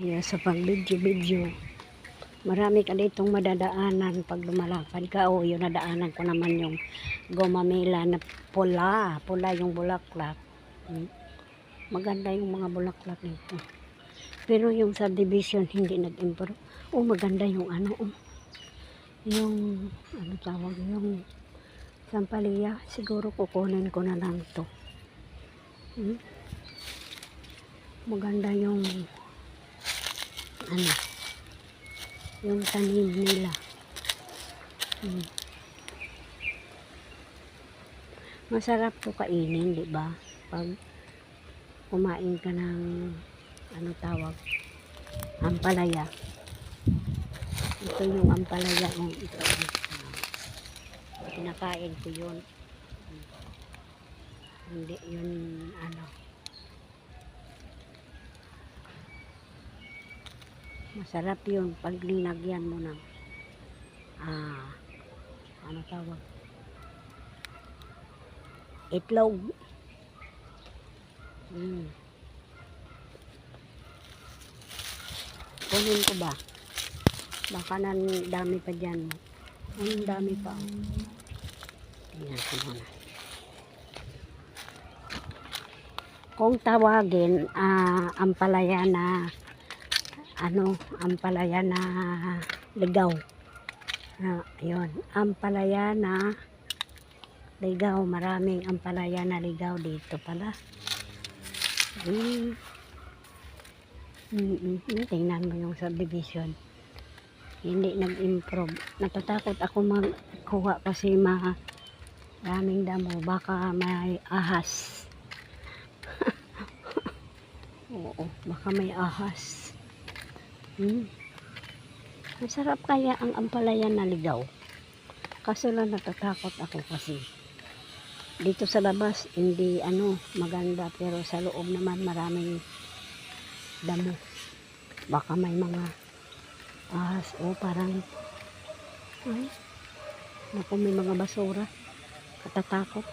Kaya sa pag video-video, marami ka ditong madadaanan pag lumalakad ka. O, yun nadaanan ko naman yung gomamela na pula. Pula yung bulaklak. Hmm. Maganda yung mga bulaklak nito. Pero yung subdivision hindi nag-improve. Oh, maganda yung ano. Oh. Yung, ano tawag, yung sampalaya. Siguro kukunin ko na lang to. Hmm? Maganda yung ano, yung tanim nila. Hmm. Masarap to kainin, di ba? Pag kumain ka ng ano tawag, ampalaya. Ito yung ampalaya. Oh, ito. Kinakain ko yun. Hindi yun ano. Masarap yun pag linagyan mo ng ah, ano tawag? Itlog. Mm. Kunin ko ba? Baka nan dami pa dyan. Ang dami pa. oh. Tingnan ko muna. Kung tawagin, ah, ampalaya na ano, ampalaya na ligaw. Ah, yun, ampalaya na ligaw. Maraming ampalaya na ligaw dito pala. Mm. Mm -mm. Tingnan mo yung subdivision. Hindi nag-improve. Natatakot ako magkuha kasi ma daming damo. Baka may ahas. Oo, baka may ahas. Hmm. Masarap kaya ang ampalaya na ligaw. Kaso lang natatakot ako kasi dito sa labas hindi ano maganda pero sa loob naman maraming damo. Baka may mga ahas o parang ay naku may mga basura. Katatakot.